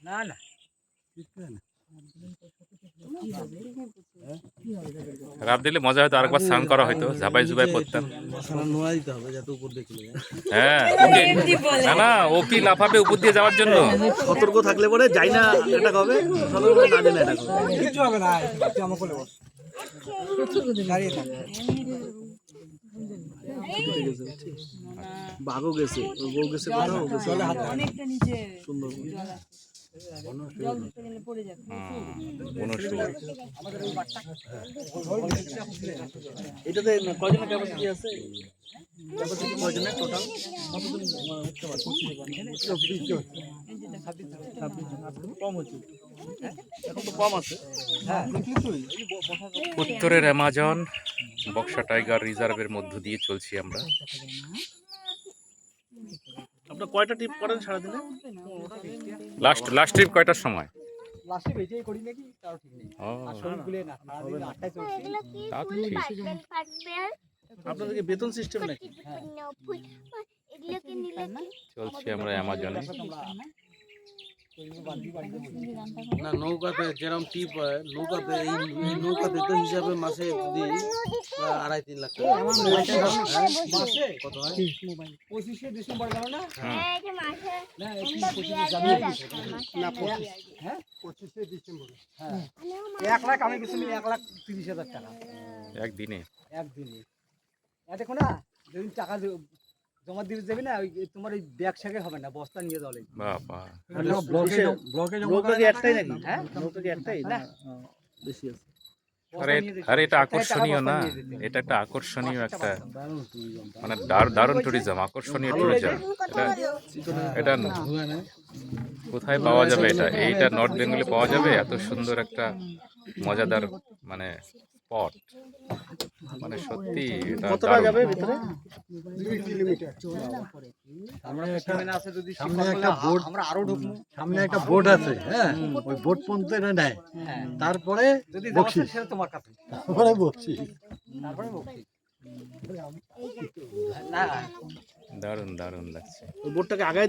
না না। রাত দিলে মজা হয়তো আরেকবার স্নান করা হয়তো ঝাপাই জুবাই করতাম নোয়া দিতে হবে যাতে উপর দেখলে হ্যাঁ ওকে। না না ও কি লাফাবে উপর দিয়ে যাওয়ার জন্য? সতর্ক থাকলে পরে যাই না অ্যাটাক হবে। সতর্ক না দিলে অ্যাটাক হবে। না বস দাঁড়িয়ে থাক বাঘও গেছে ওর বউ গেছে কোথাও? গেছে হাত অনেকটা নিচে সুন্দর বনশ্রী এটাতে কয়জনের ক্যাপাসিটি আছে? ক্যাপাসিটি কয়জনের টোটাল কম হচ্ছে। এখন তো কম আছে। হ্যাঁ। অ্যামাজন বক্সা টাইগার রিজার্ভের মধ্য দিয়ে চলছি আমরা। আপনার কয়টা টিপ করেন সারাদিনে? লাস্ট লাস্ট ট্রিপ কয়টার সময়? লাস্টে বেঁচেই করি নাকি? তাও ঠিক নেই। ও। আর শরীর গুলে না সারাদিন আটটায় চলছি। তা তো ঠিক। আপনাদের কি বেতন সিস্টেম নাকি? কি চলছি আমরা অ্যামাজনে না নৌকাতে যেরকম টিপ হয় নৌকাতে এই নৌকাতে তো হিসাবে মাসে যদি আড়াই তিন লাখ টাকা। কত হয়? পঁচিশে ডিসেম্বর গেল না? এই যে মাসে। না আমরা পঁচিশে বিয়ার জানুয়ারি। দিয়ে না রাখতাম, মাসে হ্যাঁ? পঁচিশে ডিসেম্বর। হ্যাঁ। মানে এক লাখ আমি কিছু এক লাখ তিরিশ হাজার টাকা। একদিনে। একদিনে। দেখো না যেদিন টাকা জমা দিতে যাবে না ওই তোমার ওই ব্যাগ স্যাগে হবে না বস্তা নিয়ে যাওয়া লাগবে বাবা নৌকা কি একটাই নাকি? হ্যাঁ? নৌকা কি একটাই? না। না বেশি আছে। আরে আরে এটা আকর্ষণীয় না। এটা একটা আকর্ষণীয় একটা মানে দার- দারুণ ট্যুরিজম আকর্ষণীয় ট্যুরিজম এটা এটা কোথায় পাওয়া যাবে এটা? এইটা নর্থ বেঙ্গলে পাওয়া যাবে? এত সুন্দর একটা মজাদার মানে স্পট মানে সত্যি কতটা যাবে ভিতরে আমরা সামনে আছে যদি সামনে শিক্ষক একটা বোর্ড আমরা আরও ঢুকবো। সামনে একটা বোর্ড আছে হ্যাঁ? ওই বোর্ড পর্যন্ত এটা নেয়। হ্যাঁ। তারপরে যদি বকশিস। তোমার কাছে। তারপরে বকশিস। তারপরে বকশিস। না দারুণ দারুণ লাগছে। ওই বোর্ডটাকে আগায়